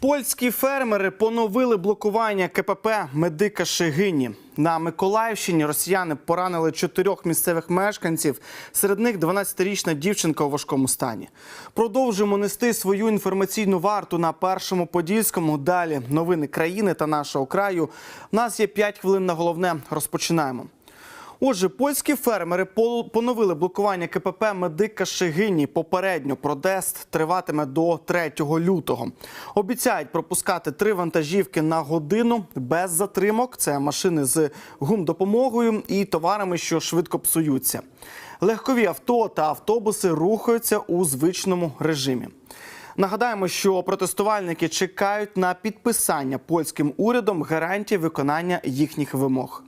Польські фермери поновили блокування КПП Медика Шегині. На Миколаївщині росіяни поранили чотирьох місцевих мешканців. Серед них 12-річна дівчинка у важкому стані. Продовжуємо нести свою інформаційну варту на першому подільському. Далі новини країни та нашого краю. У нас є 5 хвилин на головне. Розпочинаємо. Отже, польські фермери поновили блокування КПП Медика Шегині. Попередньо протест триватиме до 3 лютого. Обіцяють пропускати три вантажівки на годину без затримок. Це машини з гумдопомогою і товарами, що швидко псуються. Легкові авто та автобуси рухаються у звичному режимі. Нагадаємо, що протестувальники чекають на підписання польським урядом гарантії виконання їхніх вимог.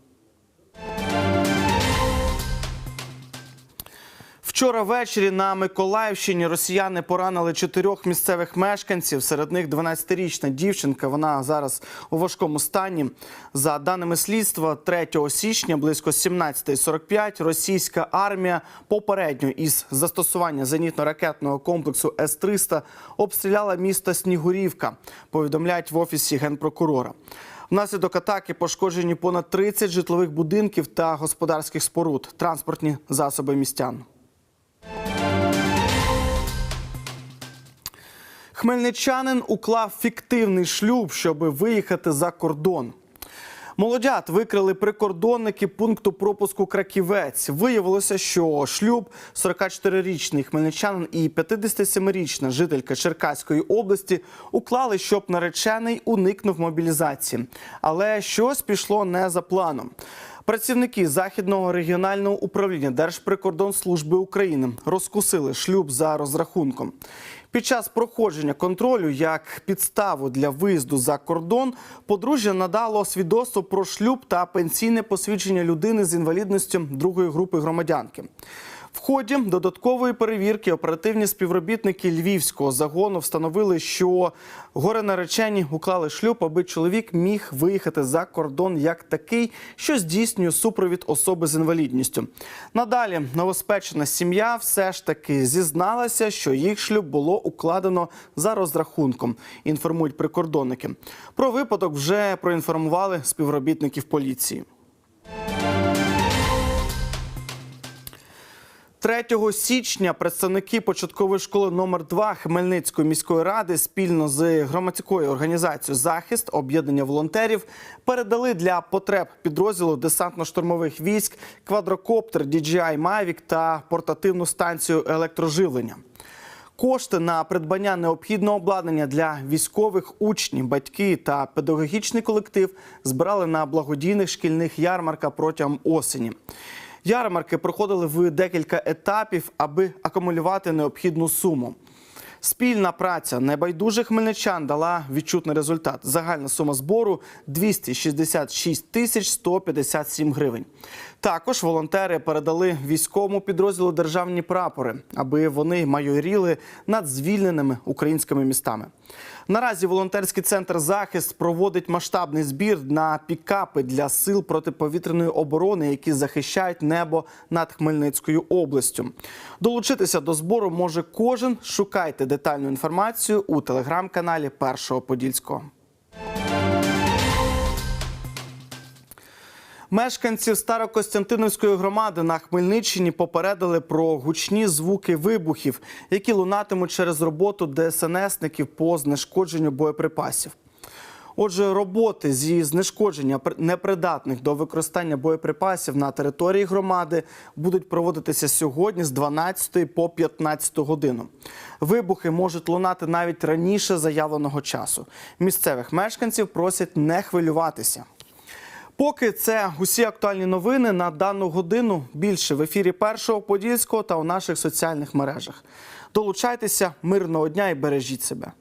Вчора ввечері на Миколаївщині росіяни поранили чотирьох місцевих мешканців. Серед них 12-річна дівчинка. Вона зараз у важкому стані. За даними слідства, 3 січня близько 17.45 російська армія попередньо із застосування зенітно-ракетного комплексу С-300 обстріляла місто Снігурівка. Повідомляють в офісі генпрокурора. Внаслідок атаки пошкоджені понад 30 житлових будинків та господарських споруд, транспортні засоби містян. Хмельничанин уклав фіктивний шлюб, щоб виїхати за кордон. Молодят викрили прикордонники пункту пропуску Краківець. Виявилося, що шлюб 44-річний хмельничанин і 57-річна жителька Черкаської області уклали, щоб наречений уникнув мобілізації. Але щось пішло не за планом. Працівники західного регіонального управління Держприкордонслужби України розкусили шлюб за розрахунком. Під час проходження контролю як підставу для виїзду за кордон подружжя надало свідоцтво про шлюб та пенсійне посвідчення людини з інвалідністю другої групи громадянки. В ході додаткової перевірки оперативні співробітники львівського загону встановили, що горе-наречені уклали шлюб, аби чоловік міг виїхати за кордон як такий, що здійснює супровід особи з інвалідністю. Надалі новоспечена сім'я все ж таки зізналася, що їх шлюб було укладено за розрахунком. Інформують прикордонники. Про випадок вже проінформували співробітників поліції. 3 січня представники початкової школи номер 2 Хмельницької міської ради спільно з громадською організацією Захист об'єднання волонтерів передали для потреб підрозділу десантно-штурмових військ квадрокоптер DJI Mavic та портативну станцію електроживлення. Кошти на придбання необхідного обладнання для військових учнів, батьки та педагогічний колектив збирали на благодійних шкільних ярмарках протягом осені. Ярмарки проходили в декілька етапів, аби акумулювати необхідну суму. Спільна праця небайдужих хмельничан дала відчутний результат. Загальна сума збору 266 тисяч 157 гривень. Також волонтери передали військовому підрозділу державні прапори, аби вони майоріли над звільненими українськими містами. Наразі волонтерський центр захист проводить масштабний збір на пікапи для сил протиповітряної оборони, які захищають небо над Хмельницькою областю. Долучитися до збору може кожен. Шукайте детальну інформацію у телеграм-каналі Першого Подільського. Мешканців Старокостянтиновської громади на Хмельниччині попередили про гучні звуки вибухів, які лунатимуть через роботу ДСНСників по знешкодженню боєприпасів. Отже, роботи зі знешкодження непридатних до використання боєприпасів на території громади будуть проводитися сьогодні з 12 по 15 годину. Вибухи можуть лунати навіть раніше заявленого часу. Місцевих мешканців просять не хвилюватися. Поки це усі актуальні новини на дану годину. Більше в ефірі першого подільського та у наших соціальних мережах. Долучайтеся, мирного дня і бережіть себе.